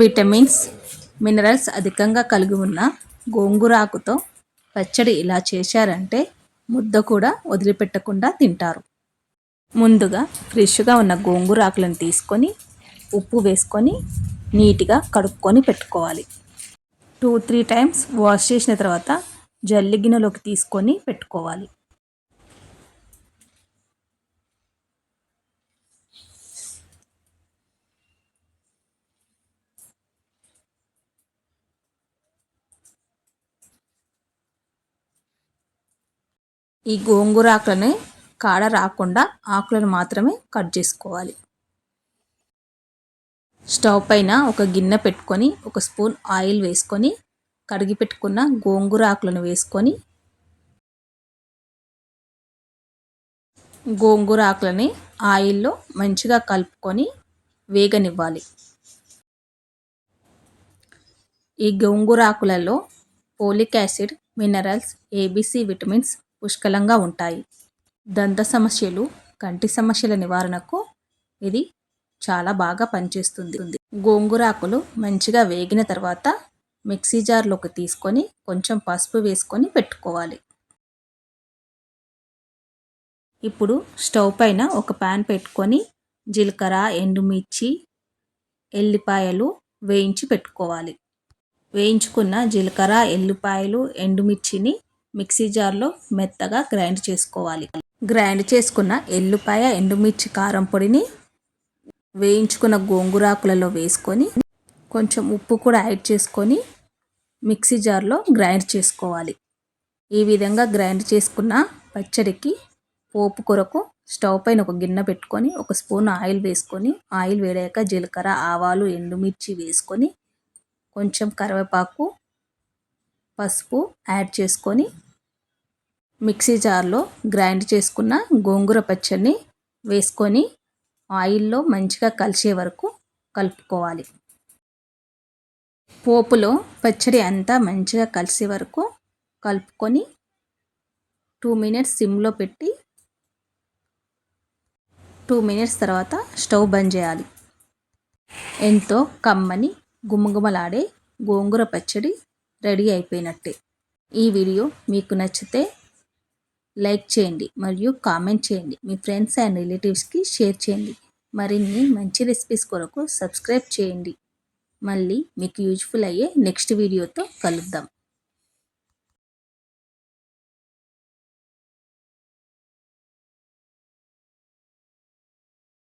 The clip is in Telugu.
విటమిన్స్ మినరల్స్ అధికంగా కలిగి ఉన్న గోంగూరాకుతో పచ్చడి ఇలా చేశారంటే ముద్ద కూడా వదిలిపెట్టకుండా తింటారు. ముందుగా ఫ్రెష్గా ఉన్న గోంగూర ఆకులను తీసుకొని ఉప్పు వేసుకొని నీట్గా కడుక్కొని పెట్టుకోవాలి. టూ త్రీ టైమ్స్ వాష్ చేసిన తర్వాత జల్లి గిన్నెలోకి తీసుకొని పెట్టుకోవాలి. ఈ గోంగూర ఆకులని కాడ రాకుండా ఆకులను మాత్రమే కట్ చేసుకోవాలి. స్టవ్ పైన ఒక గిన్నె పెట్టుకొని ఒక స్పూన్ ఆయిల్ వేసుకొని కడిగి పెట్టుకున్న గోంగూర ఆకులను వేసుకొని గోంగూర ఆకులని ఆయిల్లో మంచిగా కలుపుకొని వేగనివ్వాలి. ఈ గోంగూర ఆకులలో folic acid minerals ABC vitamins పుష్కలంగా ఉంటాయి. దంత సమస్యలు కంటి సమస్యల నివారణకు ఇది చాలా బాగా పనిచేస్తుంది. గోంగూరాకులు మంచిగా వేగిన తర్వాత మిక్సీ జార్లోకి తీసుకొని కొంచెం పసుపు వేసుకొని పెట్టుకోవాలి. ఇప్పుడు స్టవ్ పైన ఒక ప్యాన్ పెట్టుకొని జీలకర్ర ఎండుమిర్చి ఎల్లిపాయలు వేయించి పెట్టుకోవాలి. వేయించుకున్న జీలకర్ర ఎల్లిపాయలు ఎండుమిర్చిని మిక్సీ జార్లో మెత్తగా గ్రైండ్ చేసుకోవాలి. గ్రైండ్ చేసుకున్న ఎల్లుపాయ ఎండుమిర్చి కారం పొడిని వేయించుకున్న గోంగూరాకులలో వేసుకొని కొంచెం ఉప్పు కూడా యాడ్ చేసుకొని మిక్సీ జార్లో గ్రైండ్ చేసుకోవాలి. ఈ విధంగా గ్రైండ్ చేసుకున్న పచ్చడికి పోపు కొరకు స్టవ్ పైన ఒక గిన్నె పెట్టుకొని ఒక స్పూన్ ఆయిల్ వేసుకొని ఆయిల్ వేడాక జీలకర్ర ఆవాలు ఎండుమిర్చి వేసుకొని కొంచెం కరివేపాకు పసుపు యాడ్ చేసుకొని మిక్సీ జార్లో గ్రైండ్ చేసుకున్న గోంగూర పచ్చడిని వేసుకొని ఆయిల్లో మంచిగా కలిసే వరకు కలుపుకోవాలి. పోపులో పచ్చడి అంతా మంచిగా కలిసే వరకు కలుపుకొని టూ మినిట్స్ సిమ్లో పెట్టి టూ మినిట్స్ తర్వాత స్టవ్ బంద్ చేయాలి. ఎంతో కమ్మని గుమగుమలాడే గోంగూర పచ్చడి రెడీ అయిపోయినట్టే. ఈ వీడియో మీకు నచ్చితే లైక్ చేయండి మరియు కామెంట్ చేయండి. మీ ఫ్రెండ్స్ అండ్ రిలేటివ్స్కి షేర్ చేయండి. మరిన్ని మంచి రెసిపీస్ కొరకు సబ్స్క్రైబ్ చేయండి. మళ్ళీ మీకు యూజ్ఫుల్ అయ్యే నెక్స్ట్ వీడియోతో కలుద్దాం.